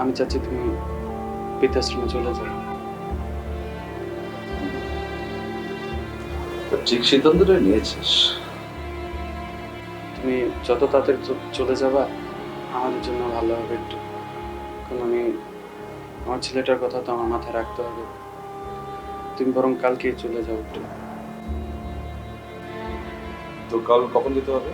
আমি চাচ্ছি তুমি বৃদ্ধাশ্রমে চলে যাও। ঠিক সিদ্ধান্তটাই নিয়েছিস। তুমি যত তাড়াতাড়ি চলে যাবা আমাদের জন্য ভালো হবে একটু। কারণ আমি আমার ছেলেটার কথা তো আমার মাথায় রাখতে হবে। তুমি বরং কালকেই চলে যাও একটু। তো কাল কখন যেতে হবে?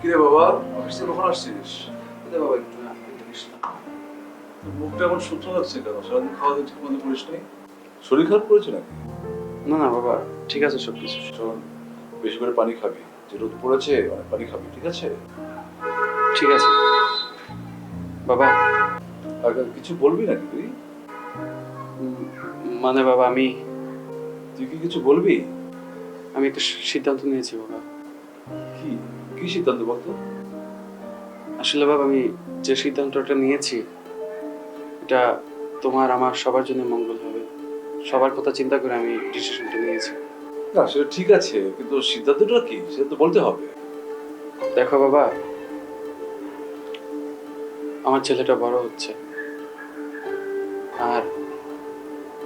কিরে বাবা অফিস থেকে কখন আসছিস বাবা একটু? মুখটা এখন সূত্র লাগছে কেন? সারাদিন খাওয়া দাওয়া ঠিক মতো করিস নাই শরীর খারাপ করেছে নাকি? না না বাবা ঠিক আছে সব কিছু শোন বেশি করে পানি খাবি। যে রোদ পড়েছে অনেক পানি খাবি ঠিক আছে? ঠিক আছে। বাবা। আর কিছু বলবি নাকি তুই? মানে বাবা আমি তুই কি কিছু বলবি? আমি একটা সিদ্ধান্ত নিয়েছি বাবা। কি কি সিদ্ধান্ত বলতো? আসলে বাবা আমি যে সিদ্ধান্তটা নিয়েছি এটা তোমার আমার সবার জন্য মঙ্গল হবে। সবার কথা চিন্তা করে আমি ডিসিশনটা নিয়েছি। না সেটা ঠিক আছে কিন্তু সিদ্ধান্তটা কি সেটা তো বলতে হবে। দেখো বাবা আমার ছেলেটা বড় হচ্ছে। আর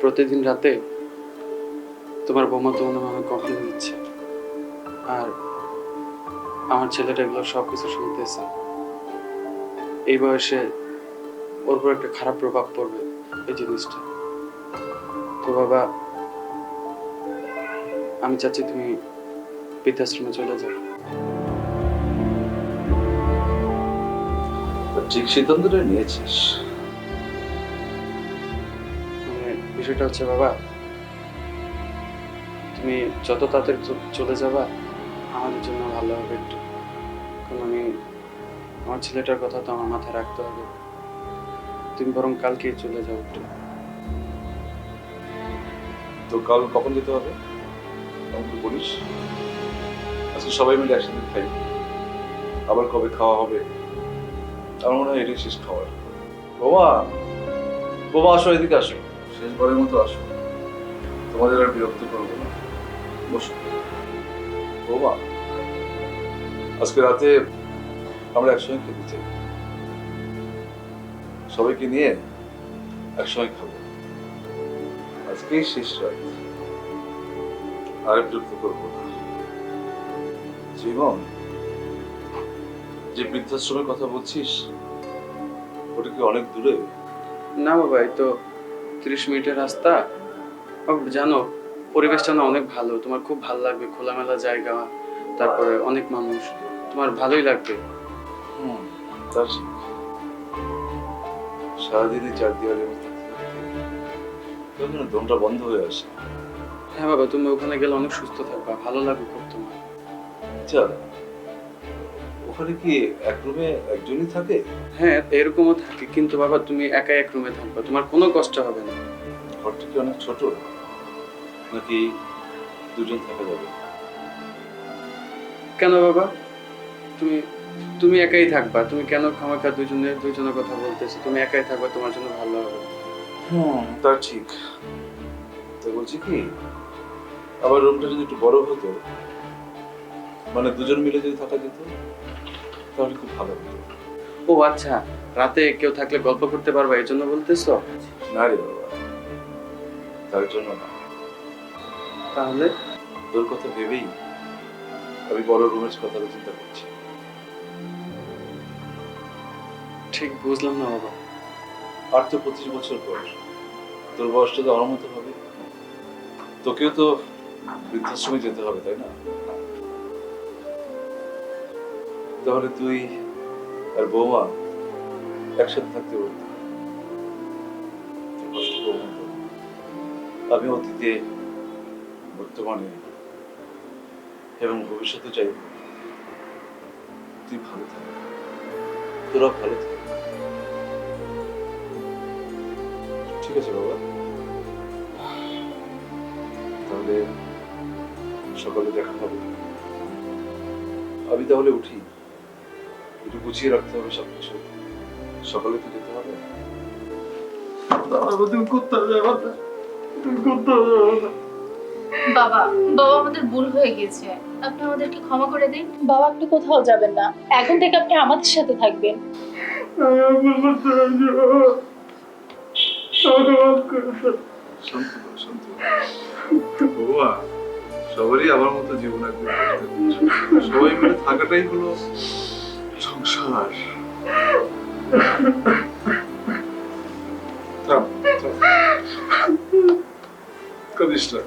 প্রতিদিন রাতে তোমার বৌমা তো কমপ্লেন দিচ্ছে। আর আমার ছেলেটা এগুলো সব কিছু শুনতেছে। এই বয়সে ওর উপর একটা খারাপ প্রভাব পড়বে এই জিনিসটা। তো বাবা আমি চাচ্ছি তুমি বৃদ্ধাশ্রমে চলে যাও। ঠিক সিদ্ধান্তটাই নিয়েছিস? মানে বিষয়টা হচ্ছে বাবা তুমি যত তাড়াতাড়ি চলে যাবা আমাদের জন্য ভালো হবে একটু। কারণ আমি আমার ছেলেটার কথা তো আমার মাথায় রাখতে হবে। তুমি বরং কালকে চলে যাও একটু। তো কাল কখন যেতে হবে? আমাকে বলিস। আজকে সবাই মিলে একসাথে খাই। আবার কবে খাওয়া হবে? আমার মনে হয় এটাই শেষ খাওয়ার বাবা বোমা আসো এদিকে আসো। শেষবারের মতো আসো। তোমাদের আর বিরক্ত করব না। বসো। বোমা আজকে রাতে আমরা একসঙ্গে খেতে চাই। সবাইকে নিয়ে একসঙ্গে খাব। আজকেই শেষ রাত। আর বিরক্ত করব জীবন, যে বৃদ্ধাশ্রমের কথা বলছিস, ওটা কি অনেক দূরে? না বাবা, এই তো তিরিশ মিনিটের রাস্তা। জানো পরিবেশটা না অনেক ভালো তোমার খুব ভালো লাগবে খোলামেলা জায়গা তারপরে অনেক মানুষ তোমার ভালোই লাগবে। সারাদিনই চার দেওয়ালের মধ্যে দমটা বন্ধ হয়ে আসে। হ্যাঁ বাবা তুমি ওখানে গেলে অনেক সুস্থ থাকবা ভালো লাগবে খুব তোমার। আচ্ছা ওখানে কি এক রুমে একজনই থাকে? হ্যাঁ এরকমও থাকে কিন্তু বাবা তুমি একা এক রুমে থাকবে তোমার কোনো কষ্ট হবে না। ঘরটা কি অনেক ছোট? নাকি দুজন থাকা যাবে। কেন বাবা? তুমি তুমি একাই থাকবা। তুমি কেন খামাখা দুজনে দুজনের কথা বলতেছো? তুমি একাই থাকবা তোমার জন্য ভালো হবে। হুম তা ঠিক। তো বলছি কি আবার রুমটা যদি একটু বড় হতো মানে দুজন মিলে যদি থাকা যেত তাহলে খুব ভালো হতো। ও আচ্ছা রাতে কেউ থাকলে গল্প করতে পারবা এই জন্য বলতেছো? না রে বাবা তার জন্য না। তাহলে? তোর কথা ভেবেই আমি বড় রুমের কথা চিন্তা করছি। ঠিক বুঝলাম না বাবা। আর তো পঁচিশ বছর পর তোর বয়সটা তো আমার মতো হবে। তোকেও তো বৃদ্ধাশ্রমে যেতে হবে তাই না? তাহলে তুই আর বৌমা একসাথে থাকতে পারবি। আমি অতীতে বর্তমানে এবং ভবিষ্যতে চাই তুই ভালো থাক। তোরা ভালো থাক। ঠিক আছে বাবা। তাহলে সকালে দেখা হবে। আমি তাহলে উঠি। একটু গুছিয়ে রাখতে হবে সবকিছু। সকালে তো যেতে হবে। তুমি যাবে না তুমি যাবে না বাবা বাবা আমাদের ভুল হয়ে গেছে আপনি আমাদেরকে ক্ষমা করে দিন বাবা আপনি কোথাও যাবেন না এখন থেকে আপনি আমাদের সাথে থাকবেন শান্ত হও, শান্ত হও। বৌমা সবারই আমার মতো জীবন আসবে। সবাই মিলে থাকাটাই হলো সংসার। কাঁদিস না